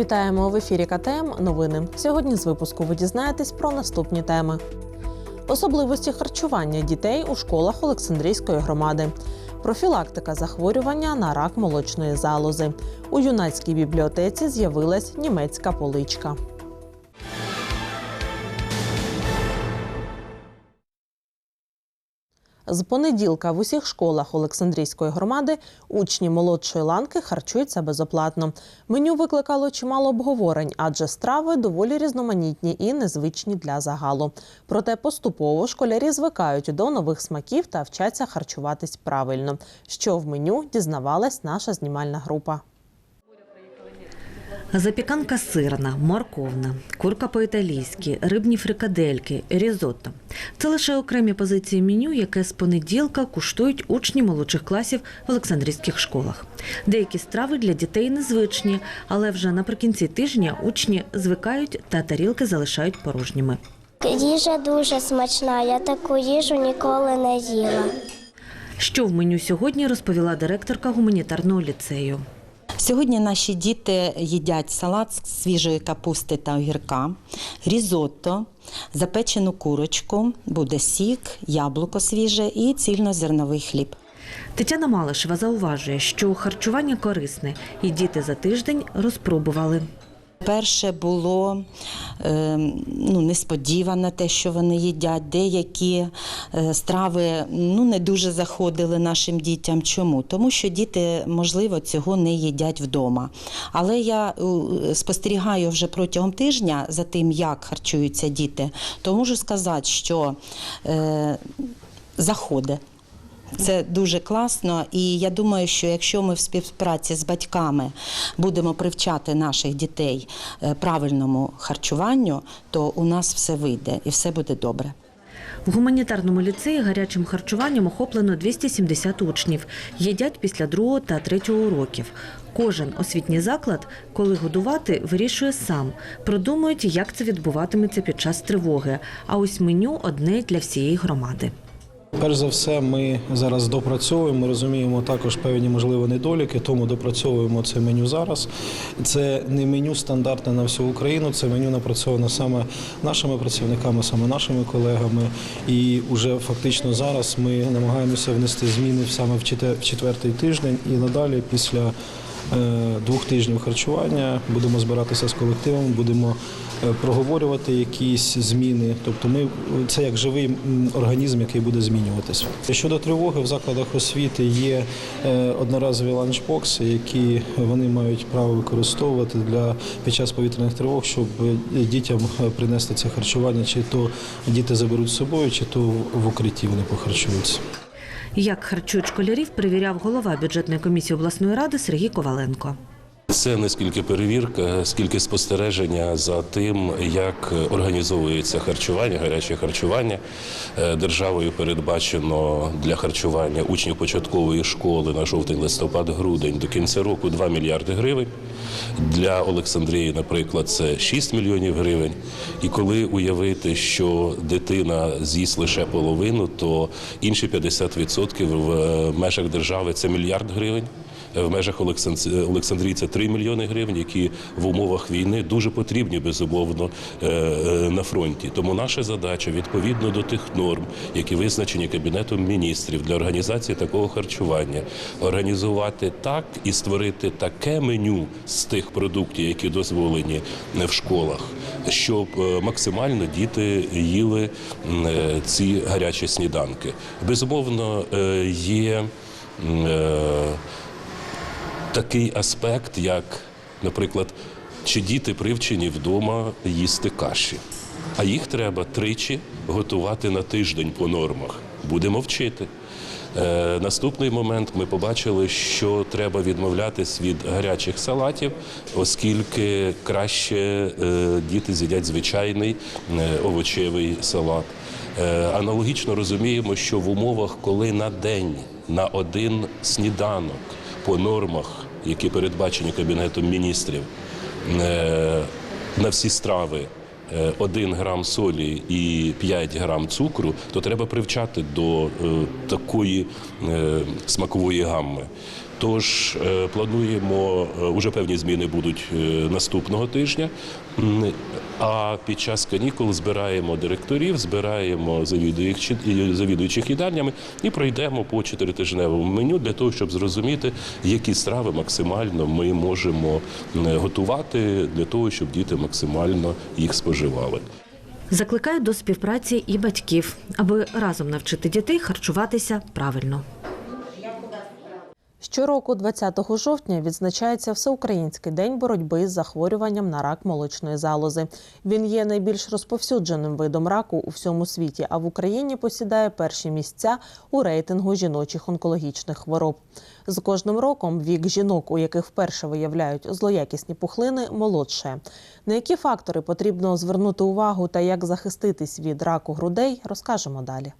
Вітаємо в ефірі КТМ. Новини. Сьогодні з випуску ви дізнаєтесь про наступні теми: особливості харчування дітей у школах Олександрійської громади, профілактика захворювання на рак молочної залози. У юнацькій бібліотеці з'явилась німецька поличка. З понеділка в усіх школах Олександрійської громади учні молодшої ланки харчуються безоплатно. Меню викликало чимало обговорень, адже страви доволі різноманітні і незвичні для загалу. Проте поступово школярі звикають до нових смаків та вчаться харчуватись правильно. Що в меню дізнавалась наша знімальна група. Запіканка сирна, морковна, курка по-італійськи, рибні фрикадельки, різотто. Це лише окремі позиції меню, яке з понеділка куштують учні молодших класів в Олександрійських школах. Деякі страви для дітей незвичні, але вже наприкінці тижня учні звикають та тарілки залишають порожніми. Їжа дуже смачна, я таку їжу ніколи не їла. Що в меню сьогодні розповіла директорка гуманітарного ліцею. Сьогодні наші діти їдять салат з свіжої капусти та огірка, різотто, запечену курочку, буде сік, яблуко свіже і цільнозерновий хліб. Тетяна Малишева зауважує, що харчування корисне, і діти за тиждень розпробували. Перше було е, ну, несподіване те, що вони їдять. Деякі е, страви ну, не дуже заходили нашим дітям. Чому? Тому що діти, можливо, цього не їдять вдома. Але я спостерігаю вже протягом тижня за тим, як харчуються діти, то можу сказати, що е, заходить. Це дуже класно, і я думаю, що якщо ми в співпраці з батьками будемо привчати наших дітей е, правильному харчуванню, то у нас все вийде і все буде добре. В гуманітарному ліцеї гарячим харчуванням охоплено 270 учнів. Їдять після другого та третього уроків. Кожен освітній заклад, коли годувати, вирішує сам. Продумують, як це відбуватиметься під час тривоги. А ось меню одне для всієї громади. Перш за все, ми зараз допрацьовуємо. Розуміємо також певні можливі недоліки, тому допрацьовуємо це меню зараз. Це не меню стандартне на всю Україну, це меню напрацьоване саме нашими працівниками, саме нашими колегами. І вже фактично зараз ми намагаємося внести зміни саме в четвертий тиждень і надалі після. Е, Двох тижнів харчування будемо збиратися з колективом, будемо е, проговорювати якісь зміни. Тобто, ми це як живий організм, який буде змінюватися. Щодо тривоги в закладах освіти є е, одноразові ланчбокси, які вони мають право використовувати для під час повітряних тривог, щоб дітям принести це харчування, чи то діти заберуть з собою, чи то в укритті вони похарчуються. Як харчують школярів, перевіряв голова бюджетної комісії обласної ради Сергій Коваленко. Це не скільки перевірка, скільки спостереження за тим, як організовується харчування, гаряче харчування. Е, Державою передбачено для харчування учнів початкової школи на жовтий листопад, грудень до кінця року 2 мільярди гривень. Для Олександрії, наприклад, це 6 мільйонів гривень. І коли уявити, що дитина з'їсть лише половину, то інші 50% в е, межах держави це мільярд гривень. В межах Олександ- Олександрії це 3 мільйони гривень, які в умовах війни дуже потрібні, безумовно, е, е, на фронті. Тому наша задача відповідно до тих норм, які визначені Кабінетом міністрів для організації такого харчування, організувати так і створити таке меню з тих продуктів, які дозволені в школах, щоб е, максимально діти їли ці гарячі сніданки. Безумовно, є. Такий аспект, як, наприклад, чи діти привчені вдома їсти каші, а їх треба тричі готувати на тиждень по нормах. Будемо вчити. Е, наступний момент ми побачили, що треба відмовлятись від гарячих салатів, оскільки краще е, діти з'їдять звичайний е, овочевий салат. Е, аналогічно розуміємо, що в умовах, коли на день на один сніданок по нормах, які передбачені Кабінетом міністрів, е, на всі страви е, 1 грам солі і 5 грам цукру, то треба привчати до е, такої е, смакової гамми. Тож е, плануємо е, уже певні зміни будуть е, наступного тижня. А під час канікул збираємо директорів, збираємо завідуючих, їдальнями і пройдемо по чотиритижневому меню для того, щоб зрозуміти, які страви максимально ми можемо готувати для того, щоб діти максимально їх споживали. Закликають до співпраці і батьків, аби разом навчити дітей харчуватися правильно. Щороку, 20 жовтня, відзначається Всеукраїнський день боротьби з захворюванням на рак молочної залози. Він є найбільш розповсюдженим видом раку у всьому світі, а в Україні посідає перші місця у рейтингу жіночих онкологічних хвороб. З кожним роком вік жінок, у яких вперше виявляють злоякісні пухлини, молодшає. На які фактори потрібно звернути увагу та як захиститись від раку грудей, розкажемо далі.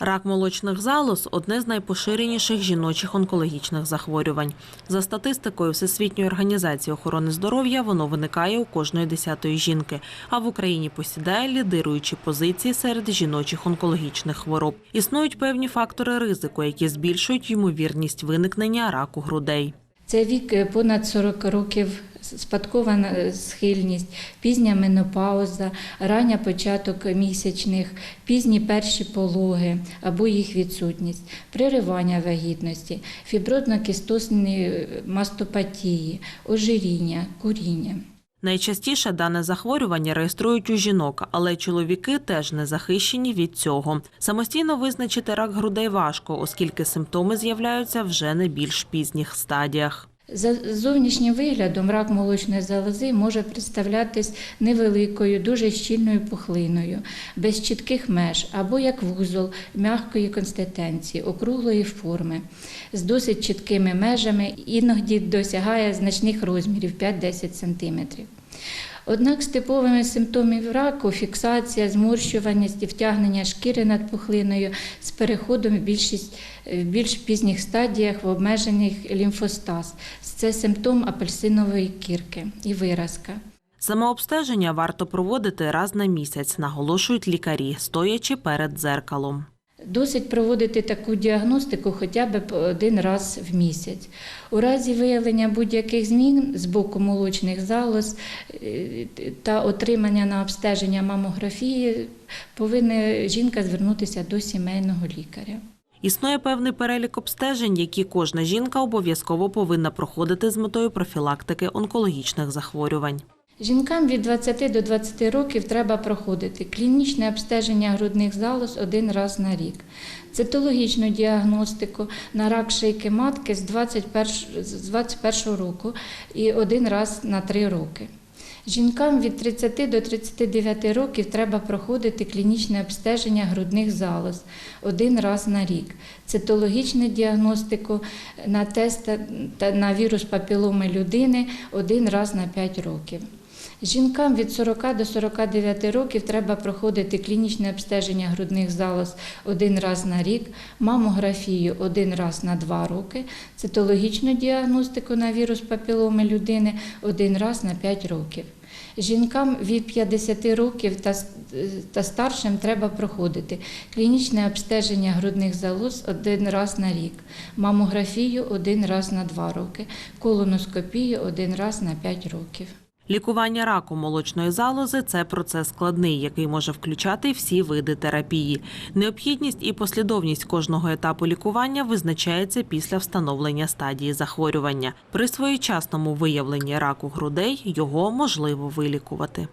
Рак молочних залоз одне з найпоширеніших жіночих онкологічних захворювань. За статистикою Всесвітньої організації охорони здоров'я, воно виникає у кожної десятої жінки, а в Україні посідає лідируючі позиції серед жіночих онкологічних хвороб. Існують певні фактори ризику, які збільшують ймовірність виникнення раку грудей. Це вік е, понад 40 років, спадкова е, схильність, пізня менопауза, рання початок місячних, пізні перші пологи або їх відсутність, приривання вагітності, фібродно кістосні мастопатії, ожиріння, куріння. Найчастіше дане захворювання реєструють у жінок, але чоловіки теж не захищені від цього. Самостійно визначити рак грудей важко, оскільки симптоми з'являються вже на більш пізніх стадіях. За зовнішнім виглядом рак молочної залози може представлятись невеликою, дуже щільною пухлиною, без чітких меж або як вузол м'якої консистенції, округлої форми, з досить чіткими межами, іноді досягає значних розмірів 5-10 см. Однак з типовими симптомів раку фіксація, зморщуваність і втягнення шкіри над пухлиною з переходом в більшість в більш пізніх стадіях в обмежених лімфостаз. Це симптом апельсинової кірки і виразка. Самообстеження варто проводити раз на місяць, наголошують лікарі, стоячи перед дзеркалом. Досить проводити таку діагностику хоча б один раз в місяць. У разі виявлення будь-яких змін з боку молочних залоз е, та отримання на обстеження мамографії повинна жінка звернутися до сімейного лікаря. Існує певний перелік обстежень, які кожна жінка обов'язково повинна проходити з метою профілактики онкологічних захворювань. Жінкам від 20 до 20 років треба проходити клінічне обстеження грудних залоз один раз на рік, цитологічну діагностику на рак шийки матки з 21, з 21 року і один раз на 3 роки. Жінкам від 30 до 39 років треба проходити клінічне обстеження грудних залоз один раз на рік, цитологічну діагностику на тест та на вірус папіломи людини один раз на 5 років. Жінкам від 40 до 49 років треба проходити клінічне обстеження грудних залоз один раз на рік, мамографію один раз на два роки, цитологічну діагностику на вірус папіломи людини один раз на 5 років. Жінкам від 50 років та, та старшим треба проходити клінічне обстеження грудних залоз один раз на рік, мамографію один раз на два роки, колоноскопію один раз на 5 років. Лікування раку молочної залози це процес складний, який може включати всі види терапії. Необхідність і послідовність кожного етапу лікування визначається після встановлення стадії захворювання. При своєчасному виявленні раку грудей його можливо вилікувати.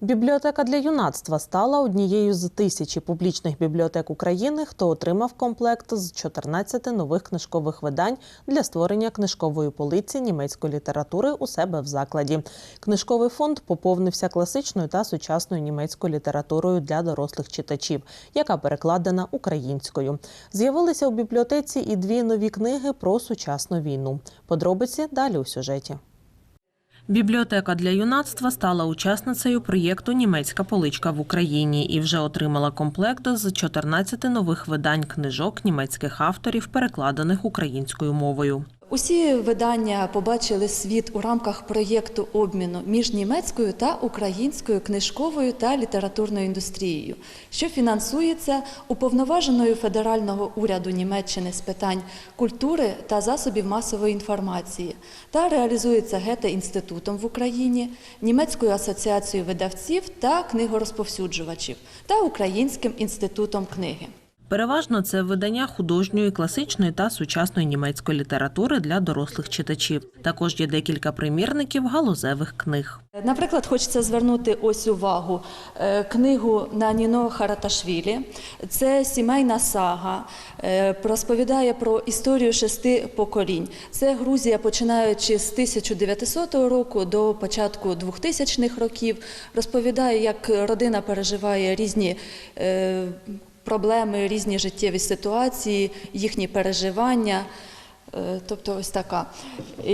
Бібліотека для юнацтва стала однією з тисячі публічних бібліотек України, хто отримав комплект з 14 нових книжкових видань для створення книжкової полиці німецької літератури у себе в закладі. Книжковий фонд поповнився класичною та сучасною німецькою літературою для дорослих читачів, яка перекладена українською. З'явилися у бібліотеці і дві нові книги про сучасну війну. Подробиці далі у сюжеті. Бібліотека для юнацтва стала учасницею проєкту Німецька поличка в Україні і вже отримала комплект з 14 нових видань книжок німецьких авторів, перекладених українською мовою. Усі видання побачили світ у рамках проєкту обміну між німецькою та українською книжковою та літературною індустрією, що фінансується уповноваженою федерального уряду Німеччини з питань культури та засобів масової інформації та реалізується гете інститутом в Україні, німецькою асоціацією видавців та книгорозповсюджувачів та Українським інститутом книги. Переважно це видання художньої, класичної та сучасної німецької літератури для дорослих читачів. Також є декілька примірників галузевих книг. Наприклад, хочеться звернути ось увагу е, книгу Наніно Хараташвілі. Це сімейна сага, е, розповідає про історію шести поколінь. Це Грузія, починаючи з 1900 року до початку 2000-х років. Розповідає, як родина переживає різні. Проблеми, різні життєві ситуації, їхні переживання. Е, Тобто, ось така.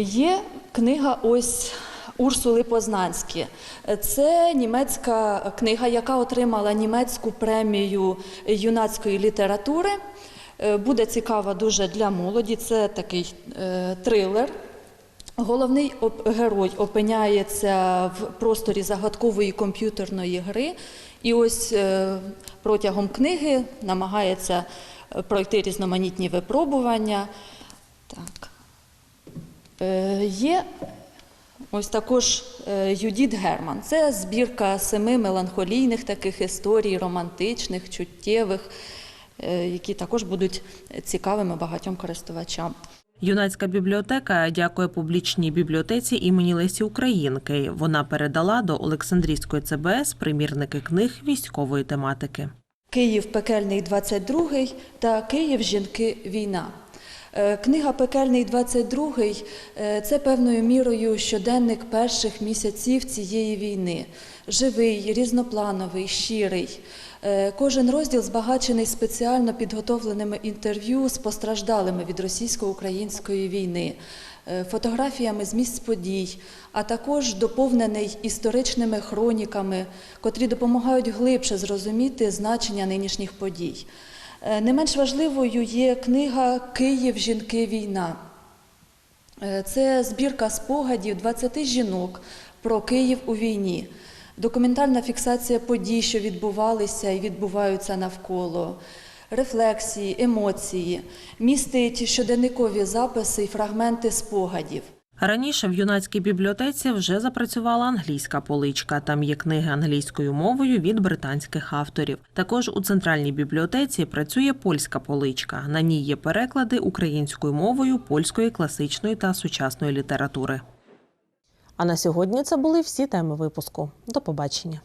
Є книга ось Урсули Познанські. Це німецька книга, яка отримала німецьку премію юнацької літератури. Е, Буде цікава дуже для молоді. Це такий е, трилер. Головний герой опиняється в просторі загадкової комп'ютерної гри, і ось е, протягом книги намагається е, пройти різноманітні випробування. Так. Е, Є ось також Юдіт Герман. Це збірка семи меланхолійних таких історій, романтичних, чуттєвих, які також будуть цікавими багатьом користувачам. Юнацька бібліотека дякує публічній бібліотеці імені Лесі Українки. Вона передала до Олександрійської ЦБС примірники книг військової тематики. Київ пекельний 22 та Київ жінки війна. Е, Книга Пекельний 22 е, це певною мірою щоденник перших місяців цієї війни. Живий, різноплановий, щирий. Е, Кожен розділ збагачений спеціально підготовленими інтерв'ю з постраждалими від російсько-української війни, фотографіями з місць подій, а також доповнений історичними хроніками, котрі допомагають глибше зрозуміти значення нинішніх подій. Е, Не менш важливою є книга Київ жінки війна. Е, Це збірка спогадів 20 жінок про Київ у війні, документальна фіксація подій, що відбувалися і відбуваються навколо, рефлексії, емоції, містить щоденникові записи і фрагменти спогадів. Раніше в юнацькій бібліотеці вже запрацювала англійська поличка. Там є книги англійською мовою від британських авторів. Також у центральній бібліотеці працює польська поличка. На ній є переклади українською мовою, польської класичної та сучасної літератури. А на сьогодні це були всі теми випуску. До побачення.